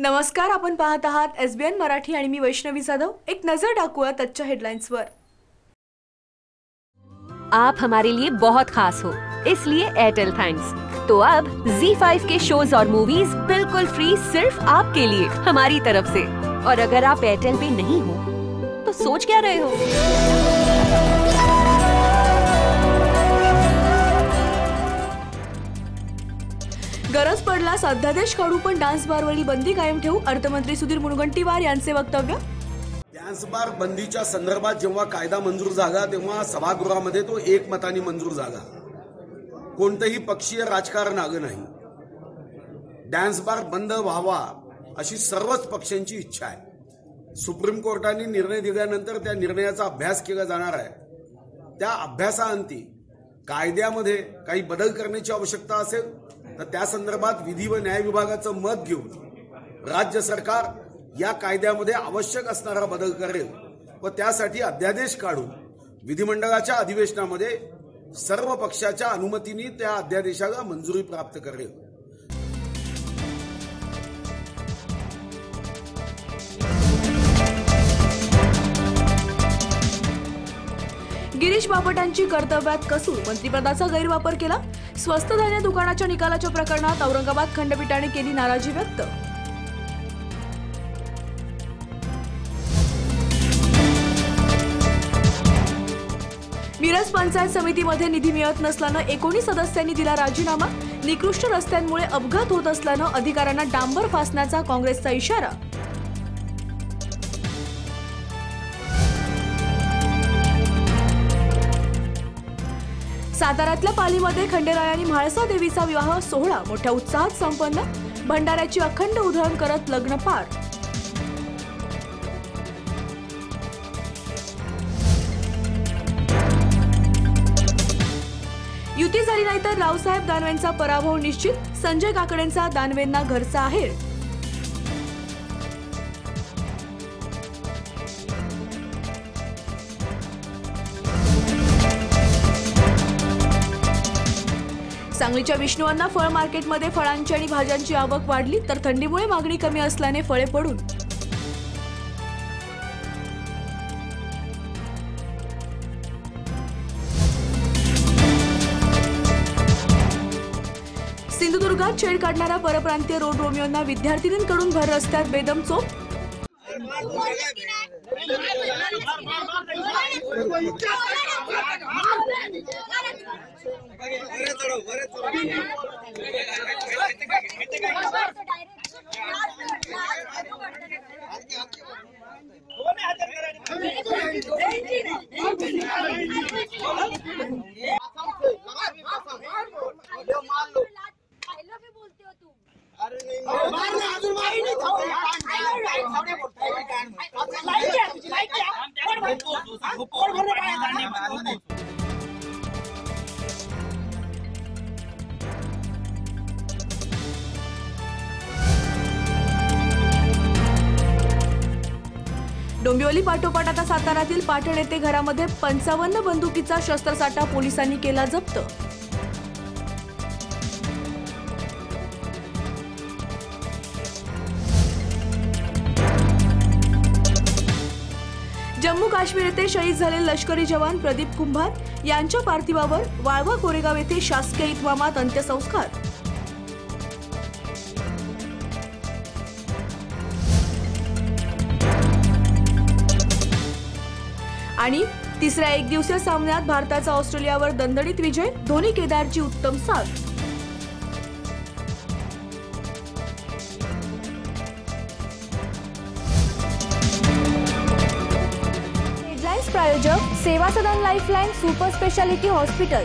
नमस्कार, आपण पाहत आहात एस बी एन मराठी आणि मी वैष्णवी जाधव. एक नज़र टाकूया तच्च्या हेडलाईन्सवर आप हमारे लिए बहुत खास हो, इसलिए एयरटेल थैंक्स तो अब Z5 के शोज़ और मूवीज़ बिल्कुल फ्री सिर्फ़ आपके लिए, हमारी तरफ़ से। और अगर आप एयरटेल पे नहीं हो तो सोच क्या रहे हो? गरज पडल्यास अध्यादेश काढू पण डान्स बारवरील बंदी कायम ठेवू अर्थमंत्री सुधीर मुनगंटीवार यांचे वक्तव्य. डान्स बार बंदीच्या संदर्भात जेव्हा कायदा मंजूर झाला तेव्हा सभागृहामध्ये तो एकमताने मंजूर झाला. कोणतंही पक्षीय राजकारण आलं नाही. डान्स बार बंद व्हावा अशी सर्वच पक्षांची इच्छा आहे. सुप्रीम कोर्टाने निर्णय दिल्यानंतर त्या निर्णयाचा अभ्यास केला जाणार आहे. त्या अभ्यासाअंती कायद्यामध्ये काही बदल करण्याची आवश्यकता असेल तर त्या संदर्भात विधी व न्याय विभागाचं मत घेऊन राज्य सरकार या कायद्यामध्ये आवश्यक असणारा बदल करेल व त्यासाठी अध्यादेश काढून विधिमंडळाच्या अधिवेशनामध्ये सर्व पक्षाच्या अनुमतीने त्या अध्यादेशाला मंजुरी प्राप्त करेल. गिरीश बापटांची कर्तव्यात कसून मंत्रिपदाचा गैरवापर केला? स्वस्त धान्य दुकानाच्या निकालाच्या प्रकरणात औरंगाबाद खंडपीठाने केली नाराजी व्यक्त. मिरज पंचायत समितीमध्ये निधी मिळत नसल्यानं एकोणीस सदस्यांनी दिला राजीनामा. निकृष्ट रस्त्यांमुळे अपघात होत असल्यानं अधिकाऱ्यांना डांबर फासण्याचा काँग्रेसचा इशारा. साताऱ्यातल्या पालीमध्ये खंडेराय आणि म्हाळसा देवीचा विवाह सोहळा. मोठ्या उत्साहात संपन्न. भंडाऱ्याची अखंड उधळण करत लग्न पार. युती झाली नाही तर रावसाहेब दानवेंचा पराभव निश्चित. संजय काकडेंचा दानवेंना घरचा आहेर. सांगलीच्या विष्णुअण्णा फळ मार्केटमध्ये फळांची आणि भाज्यांची आवक वाढली तर थंडीमुळे मागणी कमी असल्याने फळे पडून. सिंधुदुर्गात छेड काढणारा परप्रांतीय रोड रोमियोंना विद्यार्थिनींकडून भर रस्त्यात बेदम चोप. लाईक लाईक डोंबिवली पाठोपाठ आता साताऱ्यातील पाटण येथे घरामध्ये पंचावन्न बंदुकीचा शस्त्रसाठा पोलिसांनी केला जप्त. जम्मू काश्मीर येथे शहीद झालेले लष्करी जवान प्रदीप कुंभार यांच्या पार्थिवावर वाळवा कोरेगाव येथे शासकीय इतमामात अंत्यसंस्कार. आणि तिसऱ्या एक दिवसीय सामन्यात भारताचा ऑस्ट्रेलियावर दणदणीत विजय धोनी केदारची उत्तम साथ. प्रायोजक Seva Sadan lifeline super speciality hospital